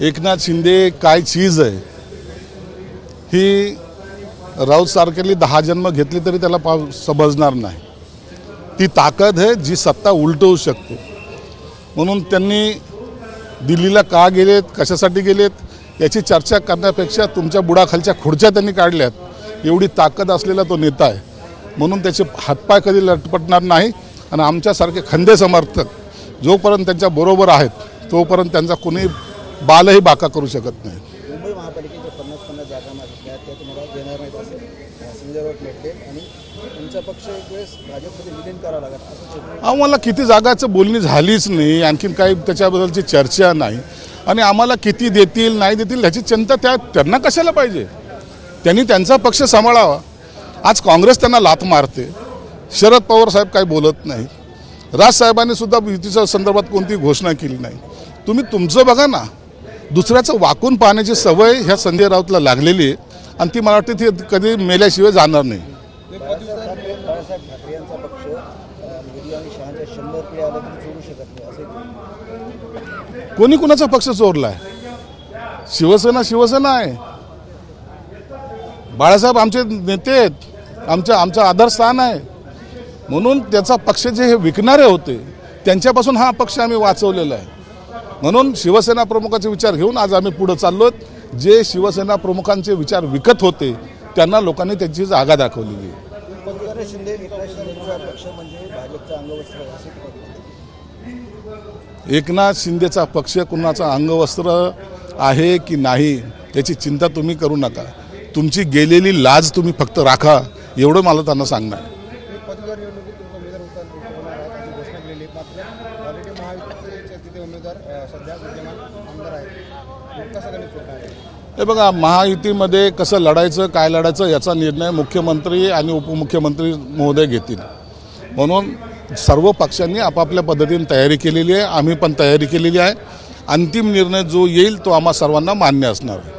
एकनाथ शिंदे काय चीज आहे? ही राऊत सारखेली दहा जन्म घेतली तरी त्याला पा समजणार नाही. ती ताकद आहे जी सत्ता उलटवू शकते. म्हणून त्यांनी दिल्लीला का गेलेत कशासाठी गेलेत याची चर्चा करण्यापेक्षा तुमच्या बुडाखालच्या खुर्च्या त्यांनी काढल्यात. एवढी ताकद असलेला तो नेता आहे. म्हणून त्याचे हातपाय कधी लटपटणार नाही आणि आमच्यासारखे खंदे समर्थक जोपर्यंत त्यांच्या बरोबर आहेत तोपर्यंत त्यांचा कोणी बालही बाका करू शकत नाही. मुंबई महापालिकेच्या पन्नास पन्नास जागा मागितल्या त्या तुम्हाला देणार नाहीत असं. अं, संजय राऊत म्हटले आणि तुमचा पक्ष एक वेळेस भाजपमध्ये विलीन करावा लागेल असं चित्र आम्हाला किती जागाचं बोलणी झालीच नाही आणखीन काही त्याच्याबद्दलची चर्चा नाही. आणि आम्हाला किती देतील नाही देतील ह्याची चिंता त्या त्यांना कशाला पाहिजे? त्यांनी त्यांचा पक्ष सांभाळावा. आज काँग्रेस त्यांना लात मारते. शरद पवार साहेब काही बोलत नाहीत राजसाहेबांनी सुद्धा युतीच्या संदर्भात कोणती घोषणा केली नाही. तुम्ही तुमचं बघा ना. दुसऱ्याचं वाकून पाहण्याची सवय ह्या संजय राऊतला लागलेली आहे. आणि ती मला वाटते ती कधी मेल्याशिवाय जाणार नाही. कोणी कुणाचा पक्ष चोरलाय? शिवसेना शिवसेना आहे. बाळासाहेब आमचे नेते आहेत. आमच्या आमचं आधारस्थान आहे. म्हणून त्याचा पक्ष जे हे विकणारे होते त्यांच्यापासून हा पक्ष आम्ही वाचवलेला आहे. म्हणून शिवसेना प्रमुखाचे विचार घेऊन आज आम्ही पुढे चाललो जे शिवसेना प्रमुखांचे विचार विकत होते त्यांना लोकांनी त्यांची जागा दाखवलेली म्हणजे. एकनाथ शिंदेचा पक्ष कुणाचा अंगवस्त्र आहे की नाही याची चिंता तुम्ही करू नका. तुमची गेलेली लाज तुम्ही फक्त राखा एवढं मला त्यांना सांगणार पदवीधर निवडणुकीत तुमचा उमेदवार उतर- उतरवणार आहात अशी घोषणा केलेली आहे. मात्र ऑलरेडी महायुतीचे तिथे उमेदवार सध्या विद्यमान आमदार आहेत. कसं गणित आहे हे बघा महायुतीमध्ये कसं लढायचं काय लढायचं याचा निर्णय मुख्यमंत्री आणि उपमुख्यमंत्री महोदय घेतील. म्हणून सर्व पक्षांनी आपापल्या पद्धतीने तयारी केलेली आहे आम्ही पण तयारी केलेली आहे. अंतिम निर्णय जो येईल तो आम्हा सर्वांना मान्य असणार आहे.